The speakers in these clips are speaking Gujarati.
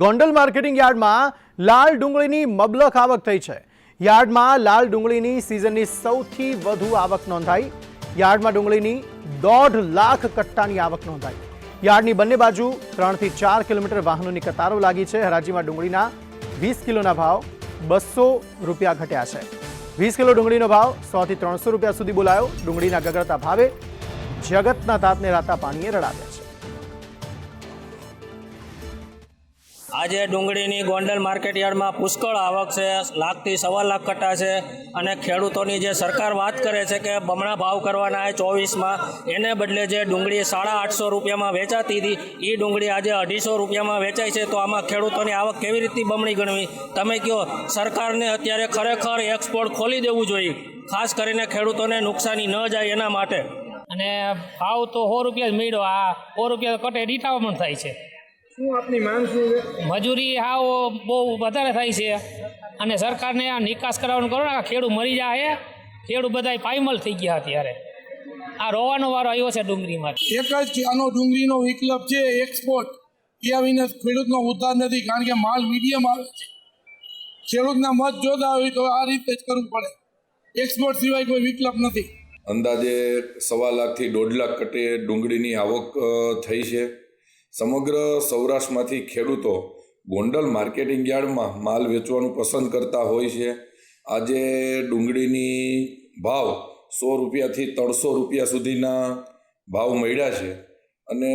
ગોંડલ માર્કેટિંગ યાર્ડમાં લાલ ડુંગળીની મબલખ આવક થઈ છે. યાર્ડમાં લાલ ડુંગળીની સિઝનની સૌથી વધુ આવક નોંધાઈ. યાર્ડમાં ડુંગળીની દોઢ લાખ કટ્ટાની આવક નોંધાઈ. યાર્ડની બંને બાજુ ત્રણથી ચાર કિલોમીટર વાહનોની કતારો લાગી છે. હરાજીમાં ડુંગળીના વીસ કિલોના ભાવ બસો રૂપિયા ઘટ્યા છે. વીસ કિલો ડુંગળીનો ભાવ સોથી ત્રણસો રૂપિયા સુધી બોલાયો. ડુંગળીના ગગડતા ભાવે જગતના તાતને રાતા પાણીએ રડાવ્યા છે. આજે ડુંગળીની ગોંડલ માર્કેટ યાર્ડમાં પુષ્કળ આવક છે, લાખથી સવા લાખ કટ્ટા છે અને ખેડૂતોની જે સરકાર વાત કરે છે કે બમણા ભાવ કરવાના છે ચોવીસમાં, એને બદલે જે ડુંગળી સાડા આઠસો રૂપિયામાં વેચાતી હતી એ ડુંગળી આજે અઢીસો રૂપિયામાં વેચાય છે, તો આમાં ખેડૂતોની આવક કેવી રીતની બમણી ગણવી? તમે કહો સરકારને અત્યારે ખરેખર એક્સપોર્ટ ખોલી દેવું જોઈએ, ખાસ કરીને ખેડૂતોને નુકસાની ન જાય એના માટે. અને ભાવ તો સો રૂપિયા જ મળ્યો, આ સો રૂપિયા કટે રીટાવમણ થાય છે. શું આપની માંગ શું છે? મજૂરી હાવ બહુ વધારે થાય છે. અને સરકારને આ નિકાસ કરાવવાનું કરો ને આ ખેડૂત મરી જાય ખેડૂત બધા પાયમલ થઈ ગયા અત્યારે. આ રોવાનો વારો આવ્યો છે ડુંગળીમાં. એક જ આનો ડુંગળીનો વિકલ્પ છે એક્સપોર્ટ એ આવીને ખેડૂતનો ઉદ્ધાર નથી કારણ કે માલ મીડિયમ આવે છે. ખેડૂતના મત જોતા હોય તો આ રીતે જ કરવું પડે. એક્સપોર્ટ સિવાય કોઈ વિકલ્પ નથી. અંદાજે સવા લાખથી દોઢ લાખ કટે ડુંગળીની આવક થઈ છે. સમગ્ર સૌરાષ્ટ્રમાંથી ખેડૂતો ગોંડલ માર્કેટિંગ યાર્ડમાં માલ વેચવાનું પસંદ કરતા હોય છે. આજે ડુંગળીની ભાવ સો રૂપિયાથી ત્રણસો રૂપિયા સુધીના ભાવ મળ્યા છે. અને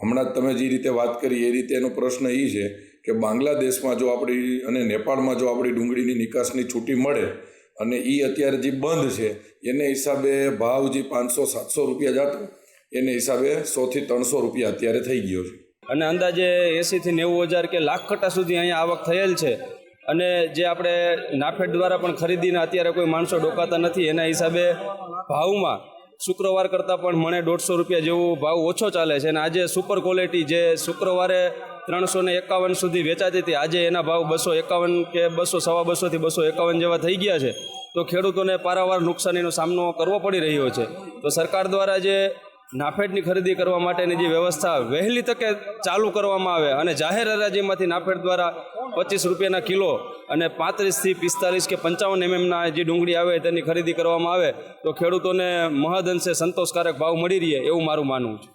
હમણાં તમે જે રીતે વાત કરી, એ રીતે એનો પ્રશ્ન એ છે કે બાંગ્લાદેશમાં જો આપણી અને નેપાળમાં જો આપણી ડુંગળીની નિકાસની છૂટી મળે અને એ અત્યારે જે બંધ છે, એને હિસાબે ભાવ જે પાંચસો, સાતસો રૂપિયા જતો એને હિસાબે સોથી ત્રણસો રૂપિયા અત્યારે થઈ ગયો છે. અને અંદાજે એંસીથી નેવું હજાર કે લાખ કટ્ટા સુધી અહીંયા આવક થયેલ છે. અને જે આપણે નાફેડ દ્વારા પણ ખરીદીને અત્યારે કોઈ માણસો ડોકાતા નથી, એના હિસાબે ભાવમાં શુક્રવાર કરતાં પણ મને દોઢસો રૂપિયા જેવો ભાવ ઓછો ચાલે છે. અને આજે સુપર ક્વોલિટી જે શુક્રવારે ત્રણસો ને એકાવન સુધી વેચાતી હતી, આજે એના ભાવ બસો એકાવન કે બસો, સવા બસોથી બસો એકાવન જેવા થઈ ગયા છે. તો ખેડૂતોને પારાવાર નુકસાનીનો સામનો કરવો પડી રહ્યો છે. તો સરકાર દ્વારા જે નાફેડની ખરીદી કરવા માટેની જે વ્યવસ્થા વહેલી તકે ચાલુ કરવામાં આવે અને જાહેર હરાજીમાંથી નાફેડ દ્વારા પચીસ રૂપિયાના કિલો અને પાંત્રીસથી પિસ્તાલીસ કે પંચાવન એમએમના જે ડુંગળી આવે તેની ખરીદી કરવામાં આવે તો ખેડૂતોને મહદ અંશે સંતોષકારક ભાવ મળી રહે એવું મારું માનવું છે.